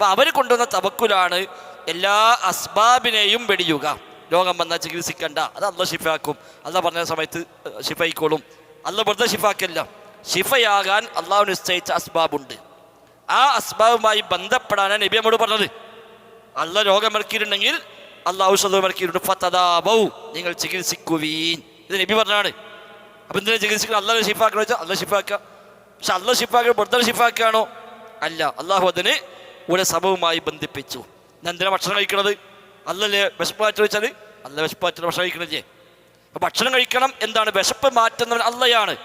അപ്പൊ അവർ കൊണ്ടുവന്ന തവക്കുലാണ് എല്ലാ അസ്ബാബിനെയും വെടിയുക. രോഗം വന്നാൽ ചികിത്സിക്കണ്ട. അത് അല്ല ഷിഫാക്കും അല്ല പറഞ്ഞ സമയത്ത് ഷിഫയിക്കോളും അല്ല വെറുതെ ഷിഫാക്കല്ല ഷിഫയാകാൻ അള്ളാഹു നിശ്ചയിച്ച അസ്ബാബുണ്ട്. ആ അസ്ബാബുമായി ബന്ധപ്പെടാനാണ് നബി നമ്മോട് പറഞ്ഞത്. അല്ല രോഗം ഇറക്കിയിട്ടുണ്ടെങ്കിൽ അല്ല ഔഷധം ഇറക്കിയിട്ടുണ്ട്. ഫത്തദാബൗ നിങ്ങൾ ചികിത്സിക്കുവീൻ. ഇത് നബി പറഞ്ഞാണ് അപ്പൊ എന്തിനാ ചികിത്സിക്കണം അല്ല ഷിഫാക്കണോ വെച്ചാൽ അല്ല ഷിഫാക്ക പക്ഷെ അല്ല ഷിഫാക്ക വെറുതെ ഷിഫാക്കാണോ അല്ല. അള്ളാഹു അതിന് ഒരു സഭവുമായി ബന്ധിപ്പിച്ചു. ഞാൻ എന്തിനാ ഭക്ഷണം കഴിക്കണത്? അല്ലല്ലേ വിശപ്പ് മാറ്റി വെച്ചാൽ അല്ല വിശപ്പ് മാറ്റുന്ന ഭക്ഷണം കഴിക്കണില്ലേ ഭക്ഷണം കഴിക്കണം എന്താണ്? വിശപ്പ് മാറ്റുന്നവൻ അല്ലയാണ്.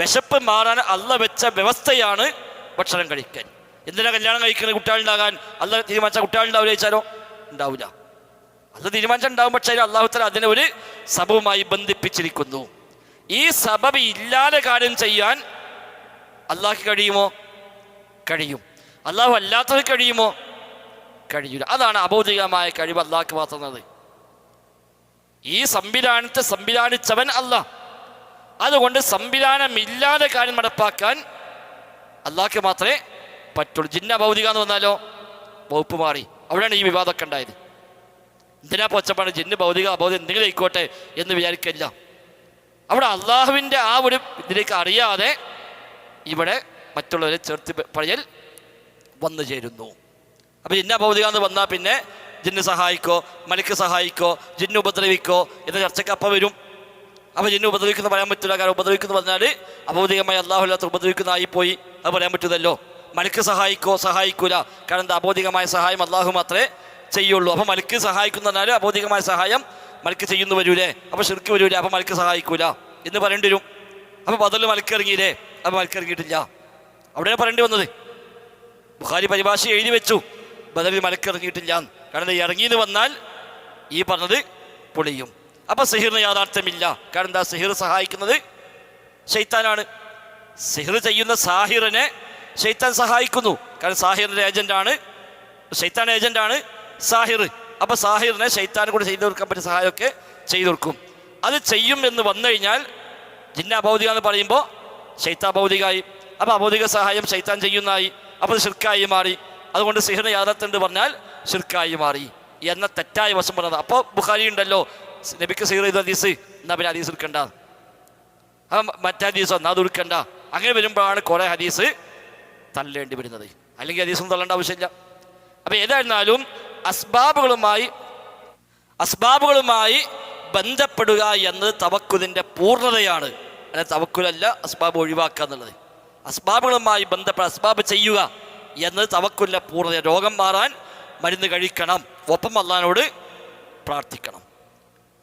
വിശപ്പ് മാറാൻ അല്ല വെച്ച വ്യവസ്ഥയാണ് ഭക്ഷണം കഴിക്കാൻ എന്തിനാ കല്യാണം കഴിക്കുന്നത് കുട്ടികളുണ്ടാകാൻ? അല്ല തീരുമാനിച്ച കുട്ടികളുണ്ടാവില്ല ചോദിച്ചാലോ ഉണ്ടാവില്ല. അത് തീരുമാനിച്ചുണ്ടാവും പക്ഷേ അള്ളാഹുത്തല അതിനെ ഒരു സബവുമായി ബന്ധിപ്പിച്ചിരിക്കുന്നു. ഈ സബബ് ഇല്ലാതെ കാര്യം ചെയ്യാൻ അള്ളാഹ്ക്ക് കഴിയുമോ? കഴിയും. അള്ളാഹു അല്ലാത്തത് കഴിയുമോ? കഴിയില്ല അതാണ് അബൗദികമായ കഴിവ് അള്ളാഹ്ക്ക് മാത്രന്നത് ഈ സംവിധാനത്തെ സംവിധാനിച്ചവൻ അല്ല അതുകൊണ്ട് സംവിധാനമില്ലാതെ കാര്യം നടപ്പാക്കാൻ അള്ളാഹ്ക്ക് മാത്രമേ പറ്റുള്ളൂ. ജിന്ന ഭൗതിക എന്ന് വന്നാലോ വകുപ്പ് മാറി. അവിടെയാണ് ഈ വിവാദമൊക്കെ ഉണ്ടായത്. എന്തിനാ പൊച്ചപ്പാണ് ജിന്ന് ഭൗതിക അബോധം എന്തെങ്കിലും ആയിക്കോട്ടെ എന്ന് വിചാരിക്കില്ല അവിടെ അള്ളാഹുവിന്റെ ആ ഒരു ഇതിലേക്ക് അറിയാതെ ഇവിടെ മറ്റുള്ളവരെ ചേർത്ത് പറയൽ വന്നു ചേരുന്നു. അപ്പം ജിന്ന ഭൗതിക എന്ന് വന്നാൽ പിന്നെ ജിന്ന് സഹായിക്കോ മലക്ക് സഹായിക്കോ ജിന്ന് ഉപദ്രവിക്കോ എന്ന ചർച്ചയ്ക്ക് അപ്പം വരും. അപ്പോൾ ജിന്ന് ഉപദ്രവിക്കുന്ന പറയാൻ പറ്റില്ല കാരണം ഉപദ്രവിക്കുന്നു പറഞ്ഞാൽ അബോധികമായി അള്ളാഹുല്ലാത്ത ഉപദ്രവിക്കുന്നതായി പോയി അത് പറയാൻ പറ്റുന്നല്ലോ മലക്ക് സഹായിക്കോ സഹായിക്കൂല. കാരണം എന്താ അബോധികമായ സഹായം അള്ളാഹു മാത്രമേ ചെയ്യുള്ളൂ. അപ്പോൾ മലക്ക് സഹായിക്കുന്ന പറഞ്ഞാൽ അബോധികമായ സഹായം മലക്ക് ചെയ്യുന്നു വരൂലേ. അപ്പോൾ ശിർക്ക് വരൂലേ. അപ്പോൾ മലക്ക് സഹായിക്കൂല എന്ന് പറയേണ്ടി വരും. അപ്പോൾ ബദൽ മലക്കിറങ്ങിയില്ലേ അപ്പം അപ്പോൾ മലക്ക് ഇറങ്ങിയിട്ടില്ല. അവിടെയാണ് പറയേണ്ടി വന്നത്. ബുഖാരി പരിഭാഷ എഴുതി വെച്ചു. ബദറിൽ മലക്കിറങ്ങിയിട്ടില്ല. കാരണം ഇറങ്ങിയെന്ന് വന്നാൽ ഈ പറഞ്ഞത് പൊളിയും. അപ്പൊ സെഹിറിന് യാഥാർത്ഥ്യമില്ല. കാരണം എന്താ? സിഹിർ സഹായിക്കുന്നത് ഷെയ്ത്താനാണ് സെഹിർ ചെയ്യുന്ന സാഹിറിനെ ഷെയ്ത്താൻ സഹായിക്കുന്നു. കാരണം സാഹിറിന്റെ ഏജന്റാണ് ഷെയ്ത്താൻ ഏജന്റാണ് സാഹിർ. അപ്പൊ സാഹിറിനെ ഷെയ്ത്താൻ കൂടെ ചെയ്തു കൊടുക്കാൻ പറ്റിയ സഹായമൊക്കെ ചെയ്തു അത് ചെയ്യും എന്ന് വന്നു കഴിഞ്ഞാൽ ജിന്ന ഭൗതിക എന്ന് പറയുമ്പോൾ ഷെയ്ത്താ ഭൗതികമായി അപ്പോൾ അഭൗതിക സഹായം ശൈത്താൻ ചെയ്യുന്നതായി. അപ്പോൾ അത് ഷിർക്കായി മാറി. അതുകൊണ്ട് സിഹിറിന് യാഥാർത്ഥ്യമുണ്ട് പറഞ്ഞാൽ ഷിർക്കായി മാറി. എന്ന തെറ്റായ വശം പറഞ്ഞത്. അപ്പോൾ ബുഖാരി ഉണ്ടല്ലോ. നബിക്ക് സീർ ചെയ്ത ഹദീസ്. എന്നാ പിന്നെ ഹദീസ് എടുക്കണ്ട. മറ്റേ ഹദീസ്? എന്നാ അത് എടുക്കണ്ട. അങ്ങനെ വരുമ്പോഴാണ് കുറേ ഹദീസ് തള്ളേണ്ടി വരുന്നത്. അല്ലെങ്കിൽ ഹദീസൊന്നും തള്ളേണ്ട ആവശ്യമില്ല. അപ്പോൾ ഏതായിരുന്നാലും അസ്ബാബുകളുമായി അസ്ബാബുകളുമായി ബന്ധപ്പെടുക എന്നത് തവക്കുലിന്റെ പൂർണതയാണ്. അല്ലെ തവക്കുലല്ല അസ്ബാബ് ഒഴിവാക്കുക എന്നുള്ളത്. അസ്ബാബുകളുമായി ബന്ധപ്പെട്ട അസ്ബാബ് ചെയ്യുക എന്നത് തവക്കുല്ല പൂർണത. രോഗം മാറാൻ മരുന്ന് കഴിക്കണം. ഒപ്പം അള്ളഹാനോട് പ്രാർത്ഥിക്കണം.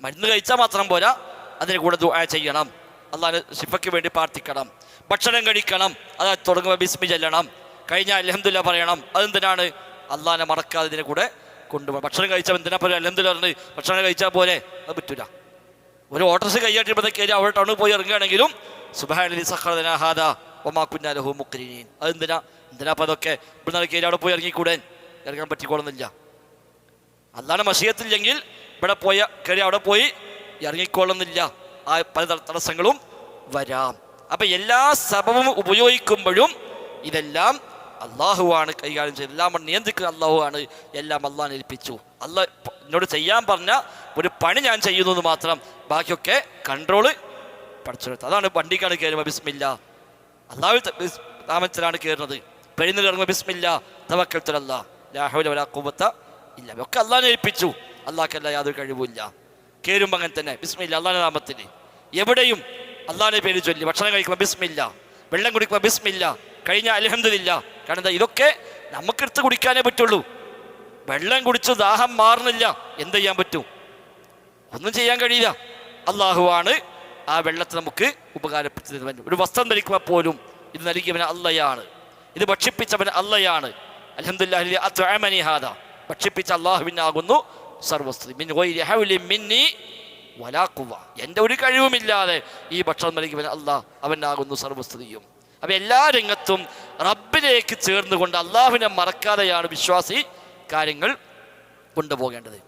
മരുന്ന് കഴിച്ചാൽ മാത്രം പോരാ അതിന് കൂടെ ദുആ ചെയ്യണം. അള്ളാഹ് ശിഫയ്ക്ക് വേണ്ടി പ്രാർത്ഥിക്കണം. ഭക്ഷണം കഴിക്കണം. അതായത് തുടങ്ങുമ്പോൾ ബിസ്മി ചെല്ലണം. കഴിഞ്ഞാൽ അലഹമില്ല പറയണം. അതെന്തിനാണ്? അള്ളാഹിനെ മറക്കാതെ ഇതിനെ കൂടെ കൊണ്ടുപോകണം ഭക്ഷണം കഴിച്ചാൽ എന്തിനാ പോലെ അലഹമില്ല പറഞ്ഞ് ഭക്ഷണം കഴിച്ചാൽ പോലെ അത് പറ്റൂല. ഒരു ഓട്ടോസ് കൈയാട്ടിപ്പോഴത്തേക്ക് അവിടെ ടൗണിൽ പോയി ഇറങ്ങുകയാണെങ്കിലും സുബാനലി സഹദനാഹാദ ഒമാക്കുഞ്ഞാലഹു മുക്രീൻ അതെന്തിനാ എന്തിനാ? അപ്പം അതൊക്കെ? ഇവിടെ കയറി അവിടെ പോയി ഇറങ്ങിക്കൂടെ? ഇറങ്ങാൻ പറ്റിക്കോളുന്നില്ല. അല്ലാതെ മഷീയത്തില്ലെങ്കിൽ ഇവിടെ പോയ കയറി അവിടെ പോയി ഇറങ്ങിക്കോളുന്നില്ല. ആ പല തട- തടസ്സങ്ങളും വരാം. അപ്പൊ എല്ലാ സബവും ഉപയോഗിക്കുമ്പോഴും ഇതെല്ലാം അള്ളാഹുവാണ് കൈകാര്യം ചെയ്തത് എല്ലാം നിയന്ത്രിക്കുന്ന അള്ളാഹുവാണ് എല്ലാം അള്ളാഹ് ഏൽപ്പിച്ചു. അള്ളാഹ് എന്നോട് ചെയ്യാൻ പറഞ്ഞ ഒരു പണി ഞാൻ ചെയ്യുന്നു മാത്രം ബാക്കിയൊക്കെ കൺട്രോൾ പഠിച്ചെടുത്തു. അതാണ് വണ്ടിക്കാണ് കയറുമ്പോൾ ബിസ്മില്ല. അള്ളാഹു നാമത്തിലാണ് കയറുന്നത് പെരുന്നിൽ ഇറങ്ങുമ്പോൾ ബിസ്മില്ല തവക്കൽത്തല്ല ലാഹുല വലാ ഖുവത്ത ഇല്ല. ഒക്കെ അള്ളാഹിനെ ഏൽപ്പിച്ചു. അള്ളാഹ്ക്കല്ല യാതൊരു കഴിവുമില്ല. കയറുമ്പോൾ അങ്ങനെ തന്നെ ബിസ്മില്ല അള്ളാഹിന്റെ നാമത്തിൽ എവിടെയും അള്ളാഹിനെ പേര് ചൊല്ലി ഭക്ഷണം കഴിക്കുമ്പോൾ ബിസ്മില്ല വെള്ളം കുടിക്കുമ്പോൾ ബിസ്മില്ല കഴിഞ്ഞ അലഹന്തില്ല കാരണം എന്താ ഇതൊക്കെ നമുക്കെടുത്ത് കുടിക്കാനേ പറ്റുള്ളൂ. വെള്ളം കുടിച്ച് ദാഹം മാറുന്നില്ല. എന്ത് ചെയ്യാൻ പറ്റും? ഒന്നും ചെയ്യാൻ കഴിയില്ല. അള്ളാഹുവാണ് ആ വെള്ളത്തെ നമുക്ക് ഉപകാരപ്പെടുത്തി ഒരു വസ്ത്രം ധരിക്കുമ്പോൾ പോലും ഇത് നൽകിയവൻ അല്ലയാണ് ഇത് ഭക്ഷിപ്പിച്ചവൻ അല്ലയാണ് അലഹമുല്ലാഹിഹാദ ഭക്ഷിപ്പിച്ച അള്ളാഹുവിനാകുന്നു സർവസ്തുതി മിൻ ഗൈരി ഹൗലിൻ മിന്നി വലാ ഖുവ. എന്റെ ഒരു കഴിവുമില്ലാതെ ഈ ഭക്ഷണം നൽകിയവൻ അള്ളാഹ് അവനാകുന്നു സർവസ്തുതിയും അപ്പം എല്ലാ രംഗത്തും റബ്ബിലേക്ക് ചേർന്നുകൊണ്ട് അള്ളാഹുവിനെ മറക്കാതെയാണ് വിശ്വാസി കാര്യങ്ങൾ കൊണ്ടുപോകേണ്ടത്.